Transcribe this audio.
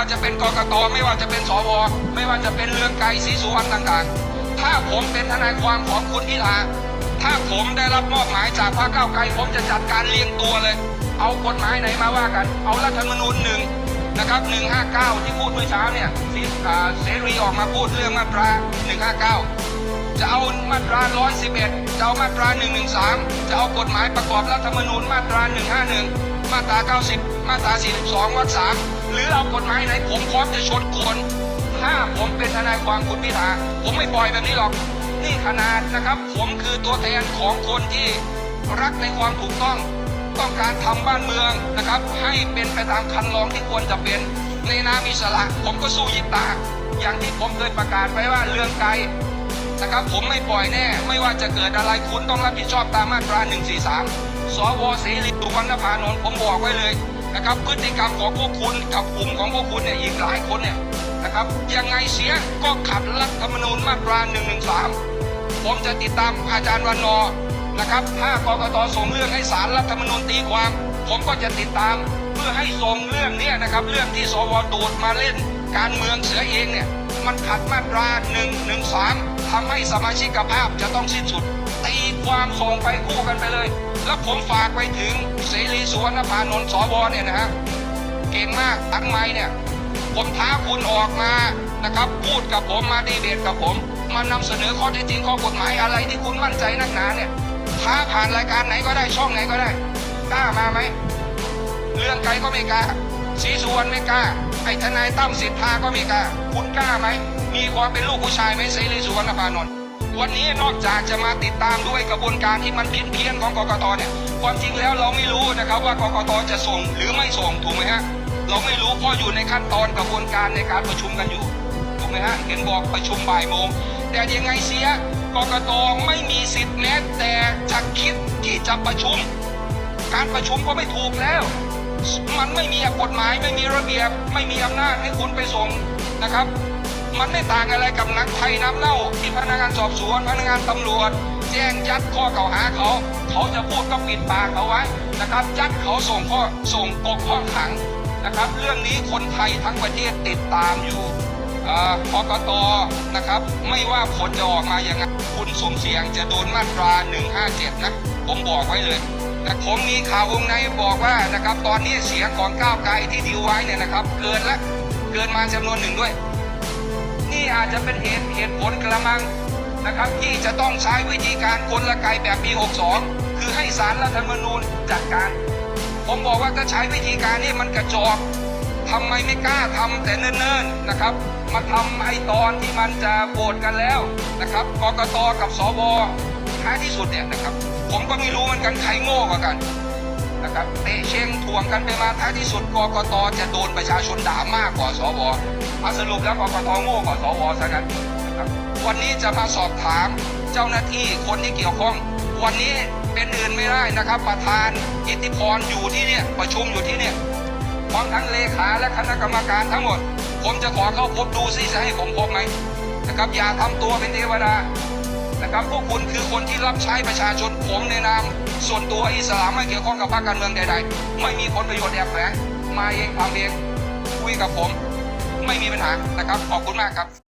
ว่าจะเป็นกกตไม่ว่าจะเป็นสวไม่ว่าจะเป็นเรื่องไกรศรีสุวรรณต่างๆ ถ้าผมเป็นทนายความของคุณพิธาถ้าผมได้รับมอบหมายจากพรรคก้าวไกล ผมจะจัดการเรียงตัวเลย เอากฎหมายไหนมาว่ากัน เอารัฐธรรมนูญหนึ่งนะครับ159 ที่พูดเมื่อเช้าเนี่ยเสรีออกมาพูดเรื่องมาตรา 159 จะเอามาตรา 111 จะเอามาตรา 113 จะเอากฎหมายประกอบรัฐธรรมนูญมาตรา 151 มาตรา 90 มาตรา 42วรรค3หรือเอากฎหมายไหน ผมพร้อมจะชนคนถ้าผมเป็นทนายความคุณพิธาผมไม่ปล่อยแบบนี้หรอก นี่ขนาดนะครับ ผมคือตัวแทนของคนที่รักในความถูกต้อง ต้องการทำบ้านเมืองนะครับ ให้เป็นไปตามคันลองที่ควรจะเป็น ในนามอิสระผมก็สู้ยิบตา อย่างที่ผมเคยประกาศไว้ว่าเรื่องไกลนะครับผมไม่ปล่อยแน่ ไม่ว่าจะเกิดอะไรคุณต้องรับผิดชอบตามมาตรา 143 สวเสรีสุวรรณพานนท์ผมบอกไว้เลยนะครับ พฤติกรรมของพวกคุณกับกลุ่มของพวกคุณเนี่ยอีกหลายคนเนี่ยนะครับ ยังไงเสียก็ขัดรัฐธรรมนูญมาตรา113ผมจะติดตามอาจารย์วันนอนะครับ ถ้ากรกตส่งเรื่องให้สารรัฐธรรมนูญตีความ ผมก็จะติดตามเพื่อให้ส่งเรื่องเนี้นะครับ เรื่องที่สวดูดมาเล่น การเมืองเสือเองเนี่ยมันขัดมาตรา113ทำให้สมาชิกภาพจะต้องสิ้นสุดตีความส่งไปคู่กันไปเลย แล้วผมฝากไปถึงเสรีสุวรรณพานนท์สวเนี่ยนะฮะเก่งมากตั้งไม้เนี่ยผมท้าคุณออกมานะครับ พูดกับผมมาดีเบตกับผม มานำเสนอข้อเท็จจริงข้อกฎหมายอะไรที่คุณมั่นใจนักหนาเนี่ยท้าผ่านรายการไหนก็ได้ช่องไหนก็ได้กล้ามาไหมเรื่องไกลก็ไม่กล้าศรีสุวรรณไม่กล้าไอ้ทนายตั้มสิทธาก็ไม่กล้าคุณกล้าไหมมีความเป็นลูกผู้ชายไหมเสรีสุวรรณพานนท์ วันนี้นอกจากจะมาติดตามด้วยกระบวนการที่มันเพี้ยนเพียนๆของกกตเนี่ยความจริงแล้วเราไม่รู้นะครับว่ากกตจะส่งหรือไม่ส่งถูกไหมฮะเราไม่รู้เพราะอยู่ในขั้นตอนกระบวนการในการประชุมกันอยู่ถูกไหมฮะเห็นบอกประชุมบ่ายโมงแต่ยังไงเสียกกตไม่มีสิทธิ์แม้แต่จะคิดที่จะประชุม การประชุมก็ไม่ถูกแล้ว มันไม่มีกฎหมายไม่มีระเบียบ ไม่มีอำนาจให้คุณไปส่งนะครับ มันไม่ต่างอะไรกับหนังไทยน้ำเน่า ที่พนักงานสอบสวนพนักงานตำรวจ แจ้งยัดข้อกล่าวหาเขา เขาจะพูดก็ปิดปากเอาไว้นะครับยัดเขาส่งข้อส่งกบห้องขังนะครับ เรื่องนี้คนไทยทั้งประเทศติดตามอยู่อ่อกกตนะครับ ไม่ว่าผลจะออกมาอย่างไงคุณสมเสียงจะโดนมาตรา 157 นะ ผมบอกไว้เลยแต่ผมมีข่าววงในบอกว่านะครับ ตอนนี้เสียงของก้าวไกลที่ดิวไว้เนี่ยนะครับ เกินละเกินมาจำนวนหนึ่งด้วย นี่อาจจะเป็นเหตุเหตุผลกระมังนะครับที่จะต้องใช้วิธีการกลไกแบบปี 62 คือให้สารรัฐธรรมนูญจัดการ ผมบอกว่าถ้าใช้วิธีการนี้มันกระจอกทำไมไม่กล้าทำแต่เนิ่นๆนะครับ มาทำไอตอนที่มันจะโหวตกันแล้วนะครับกกตกับสวท้ายที่สุดเนี่ยนะครับ ผมก็ไม่รู้เหมือนกันใครโง่กว่ากัน นะครับเตะเชงถ่วงกันไปมาท้ายที่สุดกกตจะโดนประชาชนด่ามากกว่าสวมาสรุปแล้วกกตโง่กว่าสวซะงั้นนะครับวันนี้จะมาสอบถามเจ้าหน้าที่คนที่เกี่ยวข้อง วันนี้เป็นอื่นไม่ได้นะครับ ประธานอิทธิพรอยู่ที่เนี่ยประชุมอยู่ที่เนี่ยพร้อมทั้งเลขาและคณะกรรมการทั้งหมด ผมจะขอเข้าพบดูซิจะให้ผมพบไหมนะครับอย่าทำตัวเป็นเทวดา นะครับพวกคุณคือคนที่รับใช้ประชาชนผมในนามส่วนตัวอิสลามไม่เกี่ยวข้องกับพรรคการเมืองใดๆ ไม่มีผลประโยชน์แอบแฝงมาเองทำเองคุยกับผม ไม่มีปัญหานะครับขอบคุณมากครับ